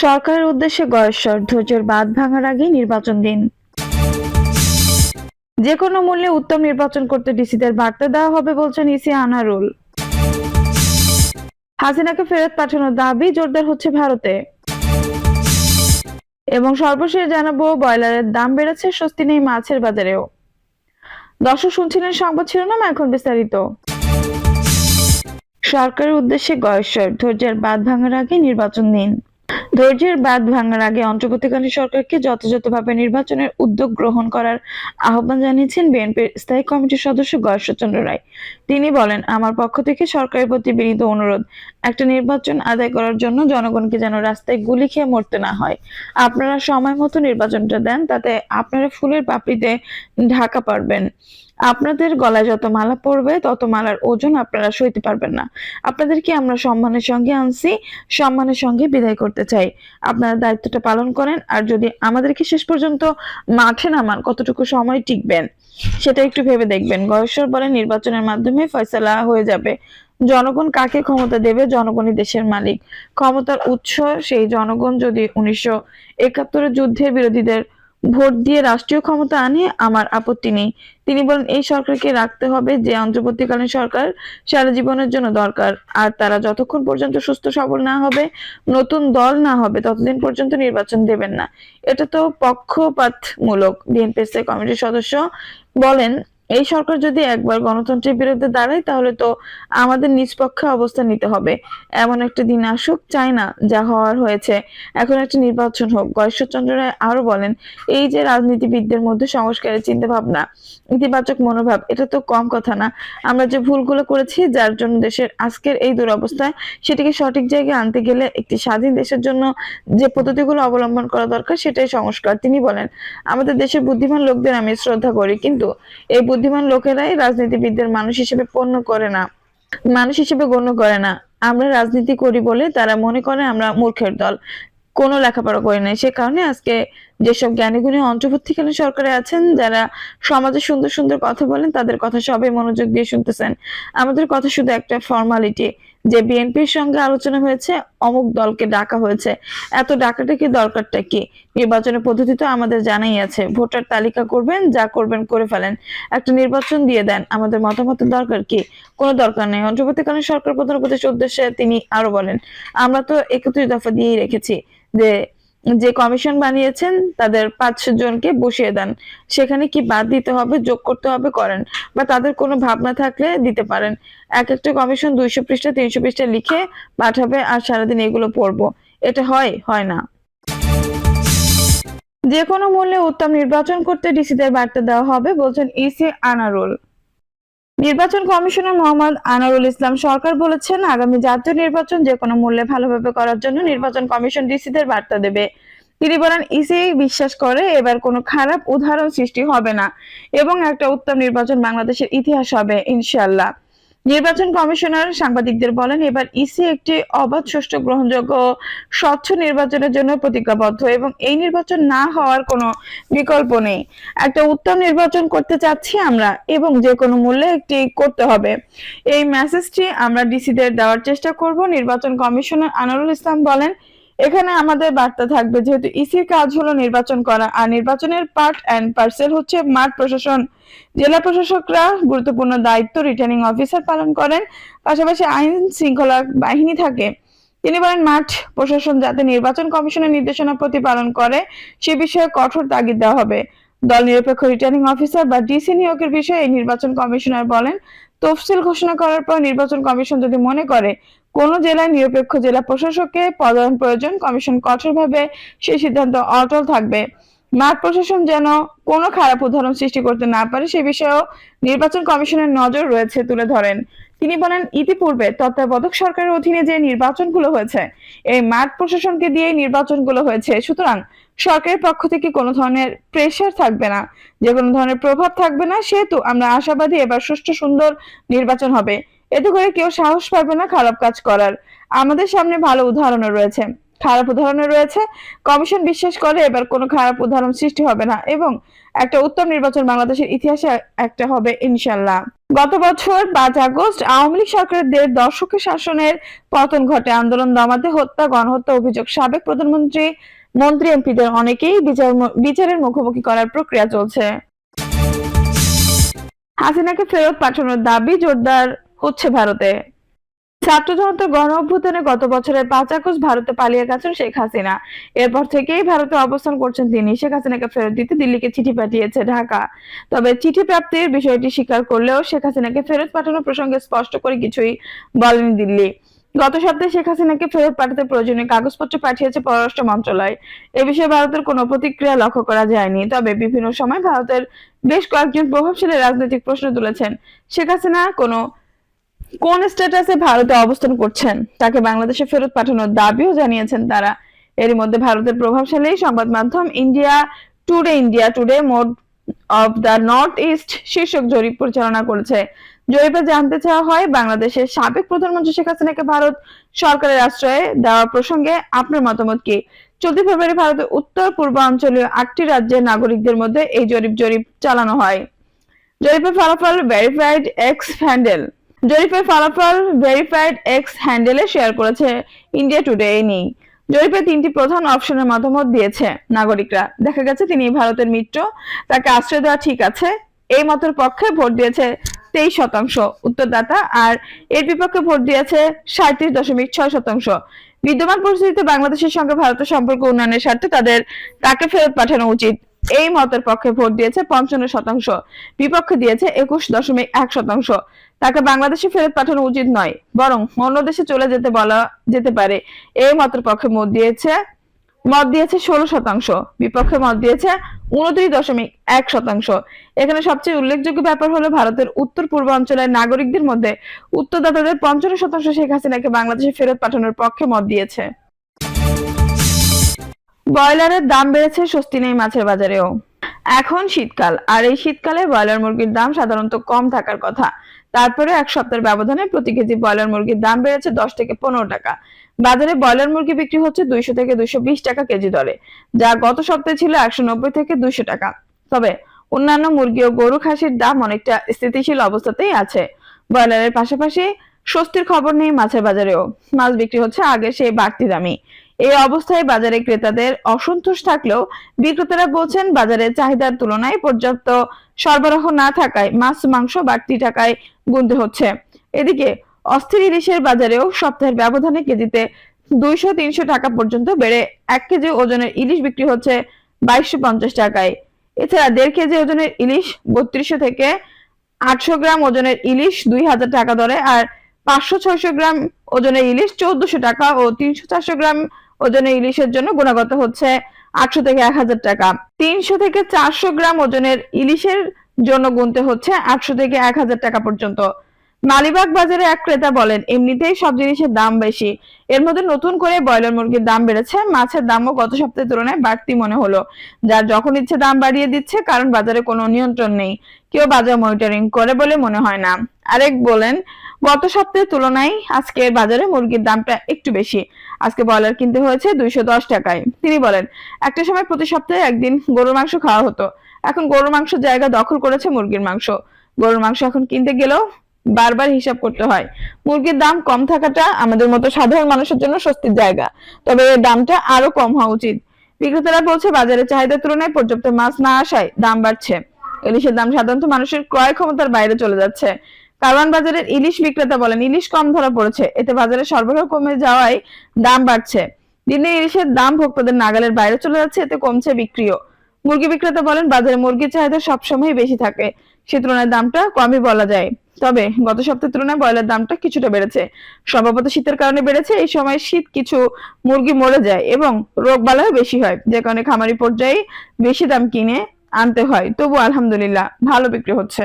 সরকারের উদ্দেশ্যে গয়েশ্বর ধৈর্যের বাঁধ ভাঙার আগে নির্বাচন দিন। যে কোনো মূল্যে উত্তম নির্বাচন করতে ডিসিদের বার্তা দেওয়া হবে বলছেন ইসি আনারুল। হাসিনাকে ফেরত পাঠানোর দাবি জোরদার হচ্ছে ভারতে। এবং সর্বশেষ জানাব, ব্রয়লারের দাম বেড়েছে, স্বস্তি নেই মাছের বাজারেও। দর্শক শুনছিলেন সংবাদ শিরোনাম, এখন বিস্তারিত। সরকারের উদ্দেশ্যে গয়েশ্বর ধৈর্যের বাঁধ ভাঙার আগে নির্বাচন দিন। ধৈর্যের বাঁধ ভাঙার আগে অন্তর্বর্তীকালীন সরকারকে যথাযথভাবে নির্বাচনের উদ্যোগ গ্রহণ করার আহ্বান জানিয়েছেন বিএনপির স্থায়ী কমিটির সদস্য গয়েশ্বরচন্দ্র রায়। তিনি বলেন, আমার পক্ষ থেকে সরকারের প্রতি বিনীত অনুরোধ, একটা নির্বাচন আদায় করার জন্য জনগণকে যেন রাস্তায় গুলি খেয়ে মরতে না হয়। আপনারা সময় মতো নির্বাচনটা দেন, তাতে আপনারা ফুলের পাপড়িতে ঢাকা পারবেন। আপনাদের গলায় যত মালা পড়বে তত মালার ওজন আপনারা সইতে পারবেন না। আপনাদেরকে আমরা সম্মানের সঙ্গে আনছি, সম্মানের সঙ্গে বিদায় করতে চাই। আপনারা দায়িত্বটা পালন করেন, আর যদি আমাদেরকে শেষ পর্যন্ত মাঠে নামান, কতটুকু সময় টিকবেন, সেটা একটু ভেবে দেখবেন। গয়েশ্বর বলেন নির্বাচনের মাধ্যমে ফয়সালা হয়ে যাবে। জনগণ কাকে ক্ষমতা দেবে? জনগণই দেশের মালিক। ক্ষমতার উৎস সেই জনগণ যদি উনিশশো একাত্তরের যুদ্ধের বিরোধীদের ভোট দিয়ে রাষ্ট্রীয় ক্ষমতা আনে, আমার আপত্তি নেই। তিনি বলেন, এই সরকারকে রাখতে হবে যে অন্তর্বর্তীকালীন সরকার সারা জীবনের জন্য দরকার। আর তারা যতক্ষণ পর্যন্ত সুস্থ, সবল না হবে, নতুন দল না হবে, ততদিন পর্যন্ত নির্বাচন দেবেন না। এটা তো পক্ষপাতমূলক। বিএনপি স্থায়ী কমিটির সদস্য বলেন এই সরকার যদি একবার গণতন্ত্রের বিরুদ্ধে দাঁড়ায়, তাহলে তো আমাদের নিষ্পক্ষে অবস্থান নিতে হবে। এমন একটা দিন আসুক চাই না যা হওয়ার হয়েছে। এখন একটা নির্বাচন হোক। গয়েশ্বরচন্দ্র রায় আরও বলেন, এই যে রাজনীতিবিদদের মধ্যে সংস্কারের চিন্তা ভাবনা ইতিবাচক মনোভাব, এটা তো কম কথা না। আমরা যে ভুলগুলো করেছি, যার জন্য দেশের আজকের এই দুরবস্থায় সেটিকে সঠিক জায়গায় আনতে গেলে একটি স্বাধীন দেশের জন্য যে পদ্ধতিগুলো অবলম্বন করা দরকার, সেটাই সংস্কার। তিনি বলেন, আমাদের দেশের বুদ্ধিমান লোকদের আমি শ্রদ্ধা করি, কিন্তু এই বুদ্ধিমান লোকেরাই রাজনীতিবিদদের মানুষ হিসেবে পণ্য করে না, মানুষ হিসেবে গণ্য করে না। আমরা রাজনীতি করি বলে তারা মনে করে আমরা মূর্খের দল। কোনো লেখাপড়া করি নাই। সে কারণে আজকে যেসব জ্ঞানী জ্ঞানীগুণী অন্তর্বর্তীকালীন সরকারে আছেন, যারা সমাজে সুন্দর সুন্দর কথা বলেন, তাদের কথা সবাই মনোযোগ দিয়ে শুনতেছেন। আমাদের কথা শুধু একটা ফর্মালিটি যে বিএনপির সঙ্গে আলোচনা হয়েছে, অমুক দলকে ডাকা হয়েছে। এত ডাকাটা কি দরকারটা কি? নির্বাচনের পদ্ধতি তো আমাদের জানাই আছে। ভোটার তালিকা করবেন, যা করবেন করে ফেলেন। একটা নির্বাচন দিয়ে দেন, আমাদের মতামতের দরকার কি? কোনো দরকার নেই। অন্তর্বর্তীকালীন সরকার প্রধান উপদেশের উদ্দেশ্যে তিনি আরও বলেন, আমরা তো একত্রিশ দফা দিয়েই রেখেছি যে যে কমিশন বানিয়েছেন, তাদের পাঁচ জনকে বসিয়ে দেন। সেখানে কি বাদ দিতে হবে, যোগ করতে হবে, করেন। বা তাদের কোনো ভাবনা থাকলে দিতে পারেন। এক একটা কমিশন দুইশো পৃষ্ঠা, তিনশো পৃষ্ঠা লিখে পাঠাবে আর সারাদিন এগুলো পড়ব। এটা হয় হয় না। যে কোনো মূল্যে উত্তম নির্বাচন করতে ডিসিদের বার্তা দেওয়া হবে, বলছেন ইসি আনারুল। নির্বাচন কমিশনার মোহাম্মদ আনারুল ইসলাম সরকার বলেছেন, আগামী জাতীয় নির্বাচন যে কোনো মূল্যে ভালোভাবে করার জন্য নির্বাচন কমিশন ডিসিদের বার্তা দেবে। তিনি বলেন, ইসি বিশ্বাস করে এবার কোনো খারাপ উদাহরণ সৃষ্টি হবে না এবং একটা উত্তম নির্বাচন বাংলাদেশের ইতিহাস হবে, ইনশাআল্লাহ। নির্বাচন কমিশনার সাংবাদিকদের বলেন, এবার ইসি একটি অবাধ সুষ্ঠু গ্রহণযোগ্য স্বচ্ছ নির্বাচনের জন্য প্রতিজ্ঞাবদ্ধ এবং এই নির্বাচন না হওয়ার কোনো বিকল্প নেই। একটা উত্তম নির্বাচন করতে চাচ্ছি আমরা এবং যে কোনো মূল্যে একটি করতে হবে। এই মেসেজটি আমরা ডিসিদের দেওয়ার চেষ্টা করব। নির্বাচন কমিশনার আনারুল ইসলাম বলেন এখানে আমাদের বার্তা থাকবে যেহেতু ইসির কাজ হলো নির্বাচন করা, আর নির্বাচনের পার্ট অ্যান্ড পার্সেল হচ্ছে মাঠ প্রশাসন। জেলা প্রশাসকরা গুরুত্বপূর্ণ দায়িত্ব রিটার্নিং অফিসার পালন করেন, পাশাপাশি আইন শৃঙ্খলা বাহিনী থাকে। তিনি বলেন, মাঠ প্রশাসন যাতে নির্বাচন কমিশনের নির্দেশনা প্রতিপালন করে, সে বিষয়ে কঠোর তাগিদ দেওয়া হবে। দল নিরপেক্ষ রিটার্নিং অফিসার বা ডিসি নিয়োগের বিষয়ে এই নির্বাচন কমিশনার বলেন তফসিল ঘোষণা করার পর নির্বাচন কমিশন যদি মনে করে কোন জেলায় নিরপেক্ষ জেলা প্রশাসককে পদায়ন প্রয়োজন, কমিশন কঠোরভাবে সেই সিদ্ধান্ত অটল থাকবে। মাঠ প্রশাসন যেন কোনো খারাপ উদাহরণ সৃষ্টি করতে না পারে, সে বিষয়েও নির্বাচন কমিশনের নজর রয়েছে তুলে ধরেন। তিনি বলেন, ইতিপূর্বে তত্ত্বাবধায়ক সরকারের অধীনে যে নির্বাচনগুলো হয়েছে, এই মাঠ প্রশাসনকে দিয়ে নির্বাচনগুলো হয়েছে। সুতরাং সরকারের পক্ষ থেকে কোনো ধরনের প্রেশার থাকবে না। যে কোনো ধরনের প্রভাব থাকবে না। সেহেতু আমরা আশাবাদী এবার সুষ্ঠু সুন্দর নির্বাচন হবে। এতে করে কেউ সাহস পাবে না খারাপ কাজ করার। আমাদের সামনে ভালো উদাহরণও রয়েছে। খারাপ উদাহরণে রয়েছে। কমিশন বিশ্বাস করে এবার কোনো খারাপ উদাহরণ সৃষ্টি হবে না এবং একটা উত্তম নির্বাচন বাংলাদেশের ইতিহাসে একটা হবে ইনশাল্লাহ। গত বছর পাঁচ আগস্ট আওয়ামী লীগ সরকারের দেড় দশকের শাসনের পতন ঘটে। আন্দোলন দমাতে হত্যা, গণহত্যা অভিযোগ সাবেক প্রধানমন্ত্রী, মন্ত্রী, এমপিদের অনেকেই বিচার বিচারের মুখোমুখি করার প্রক্রিয়া চলছে। হাসিনাকে ফেরত পাঠানোর দাবি জোরদার হচ্ছে ভারতে। ছাত্র জনতার গণ অভ্যুত্থানে গত বছরের পাঁচ আগস্ট ভারতে পালিয়ে গেছেন শেখ হাসিনা। এরপর থেকেই ভারতে অবস্থান করছেন তিনি। শেখ হাসিনাকে ফেরত দিতে দিল্লিকে চিঠি পাঠিয়েছে ঢাকা। তবে চিঠি প্রাপ্তির বিষয়টি স্বীকার করলেও শেখ হাসিনাকে ফেরত পাঠানোর প্রসঙ্গে স্পষ্ট করে কিছুই বলেনি দিল্লি। গত সপ্তাহে শেখ হাসিনাকে ফেরত পাঠাতে প্রয়োজনীয় কাগজপত্র পাঠিয়েছে পররাষ্ট্র মন্ত্রণালয়। এ বিষয়ে ভারতের কোনো প্রতিক্রিয়া লক্ষ্য করা যায়নি। তবে বিভিন্ন সময় ভারতের বেশ কয়েকজন প্রভাবশালী রাজনৈতিক প্রশ্ন তুলেছেন। শেখ হাসিনা কোনো কোন স্ট্যাটাসে ভারতে অবস্থান করছেন? তাকে বাংলাদেশে ফেরত পাঠানোর দাবিও জানিয়েছেন তারা। এরই মধ্যে ভারতের প্রভাবশালী সংবাদ মাধ্যম India Today India Today mood of the north east শীর্ষক জরিপ পরিচালনা করেছে। জরিপে জানতে চাওয়া হয়, বাংলাদেশের সাবেক প্রধানমন্ত্রী শেখ হাসিনাকে ভারত সরকারের আশ্রয়ে দেওয়া প্রসঙ্গে আপনার মতামত কি? চলতি ফেব্রুয়ারি ভারতের উত্তর পূর্বাঞ্চলীয় আটটি রাজ্যের নাগরিকদের মধ্যে এই জরিপ জরিপ চালানো হয়। জরিপের ফলাফল ভেরিফাইড এক্স হ্যান্ডেল জরিপের ফলাফল ভেরিফাইড এক্স হ্যান্ডেলে শেয়ার করেছে ইন্ডিয়া টুডে নিয়ে জরিপে তিনটি প্রধান অপশনের মতামত দিয়েছে নাগরিকরা। দেখা গেছে তিনি ভারতের মিত্র, তাকে আশ্রয় দেওয়া ঠিক আছে, এই মতের পক্ষে ভোট দিয়েছে তেইশ শতাংশ উত্তরদাতা আর এর বিপক্ষে ভোট দিয়েছে সাঁত্রিশ দশমিক ছয় শতাংশ। বিদ্যমান পরিস্থিতিতে বাংলাদেশের সঙ্গে ভারতের সম্পর্ক উন্নয়নের স্বার্থে তাদের তাকে ফেরত পাঠানো উচিত। এই মতের পক্ষে ভোট দিয়েছে পঞ্চান্ন শতাংশ, বিপক্ষে দিয়েছে একুশ দশমিক এক শতাংশ। তাকে বাংলাদেশে ফেরত পাঠানো উচিত নয়, বরং অন্য দেশে চলে যেতে বলা, যেতে পারে। এই মতের পক্ষে মত দিয়েছে মত দিয়েছে ষোলো শতাংশ, বিপক্ষে মত দিয়েছে উনত্রিশ দশমিক এক শতাংশ। এখানে সবচেয়ে উল্লেখযোগ্য ব্যাপার হলো ভারতের উত্তর পূর্বাঞ্চলের নাগরিকদের মধ্যে উত্তরদাতাদের পঞ্চান্ন শতাংশ শেখ হাসিনাকে বাংলাদেশে ফেরত পাঠানোর পক্ষে মত দিয়েছে। ব্রয়লারের দাম বেড়েছে স্বস্তি নেই মাছের বাজারেও। এখন শীতকাল, আর এই শীতকালে ব্রয়লার মুরগির দাম সাধারণত কম থাকার কথা। তারপরে এক সপ্তাহের ব্যবধানে প্রতি কেজি ব্রয়লার মুরগির দাম বেড়েছে দশ থেকে পনেরো টাকা। বাজারে ব্রয়লার মুরগি বিক্রি হচ্ছে দুইশো থেকে দুইশো বিশ টাকা কেজি দরে, যা গত সপ্তাহে ছিল একশো নব্বই থেকে দুইশো টাকা। তবে অন্যান্য মুরগি ও গরু খাসির দাম অনেকটা স্থিতিশীল অবস্থাতেই আছে। ব্রয়লারের পাশাপাশি স্বস্তির খবর নেই মাছের বাজারেও। মাছ বিক্রি হচ্ছে আগে সেই বাড়তি দামি এই অবস্থায় বাজারে ক্রেতাদের অসন্তোষ থাকলেও বিক্রেতারা বলছেন বাজারে চাহিদার তুলনায় পর্যাপ্ত সরবরাহ না থাকায় মাছ, মাংস বাড়তি টাকায় গুনতে হচ্ছে। এদিকে অস্থির ইলিশের বাজারেও সপ্তাহের ব্যবধানে কেজিতে দুইশো, তিনশো টাকা পর্যন্ত বেড়ে এক কেজি ওজনের ইলিশ বিক্রি হচ্ছে বাইশশো পঞ্চাশ টাকায়। এছাড়া দেড় কেজি ওজনের ইলিশ বত্রিশশো থেকে আটশো গ্রাম ওজনের ইলিশ দুই হাজার টাকা দরে আর পাঁচশো, ছয়শো গ্রাম ওজনের ইলিশ চোদ্দশো টাকা ও তিনশো, চারশো গ্রাম ওজনের ইলিশের জন্য গুণগত হচ্ছে আটশো থেকে এক হাজার টাকা। তিনশো থেকে চারশো গ্রাম ওজনের ইলিশের জন্য গুনতে হচ্ছে আটশো থেকে এক হাজার টাকা পর্যন্ত। মালিবাগ বাজারে এক ক্রেতা বলেন, এমনিতেই সব জিনিসের দাম বেশি। এর মধ্যে নতুন করে ব্রয়লার মুরগির দাম বেড়েছে, মাছের দামও গত সপ্তাহের তুলনায় বাড়তি মনে হলো। যার যখন ইচ্ছে দাম বাড়িয়ে দিচ্ছে, কারণ বাজারে কোনো নিয়ন্ত্রণ নেই। কেউ বাজার মনিটরিং করে বলে মনে হয় না। আরেক বলেন গত সপ্তাহের তুলনায় আজকে বাজারে মুরগির দামটা একটু বেশি। আজকে ব্রয়লার কিনতে হয়েছে দুইশো দশ টাকায়। তিনি বলেন, একটা সময় প্রতি সপ্তাহে একদিন গরুর মাংস খাওয়া হতো। এখন গরুর মাংস জায়গা দখল করেছে মুরগির মাংস। গরুর মাংস এখন কিনতে গেলেও বারবার হিসাব করতে হয়। মুরগির দাম কম থাকাটা আমাদের মতো সাধারণ মানুষের জন্য স্বস্তির জায়গা। তবে দামটা আরও কম হওয়া উচিত। বিক্রেতারা বলছে, বাজারে চাহিদার তুলনায় পর্যাপ্ত মাছ না আসায় দাম বাড়ছে। ইলিশের দাম সাধারণত মানুষের ক্রয় ক্ষমতার বাইরে চলে যাচ্ছে। কারওয়ান বাজারের ইলিশ বিক্রেতা বলেন, ইলিশ কম ধরা পড়েছে। এতে বাজারে সরবরাহ কমে যাওয়ায় দাম বাড়ছে। দিনে ইলিশের দাম ভোক্তাদের নাগালের বাইরে চলে যাচ্ছে, এতে কমছে বিক্রিও। মুরগি বিক্রেতা বলেন, বাজারে মুরগির চাহিদা সবসময় বেশি থাকে। সে তুলনায় দামটা কমই বলা যায়। তবে গত সপ্তাহের তুলনায় ব্রয়লার দামটা কিছুটা বেড়েছে। সম্ভবত শীতের কারণে বেড়েছে। এই সময় শীত কিছু মুরগি মরে যায় এবং রোগ বালাও বেশি হয়, যে কারণে খামারি পর্যায়ে বেশি দাম কিনে আনতে হয়। তবু আলহামদুলিল্লাহ, ভালো বিক্রি হচ্ছে।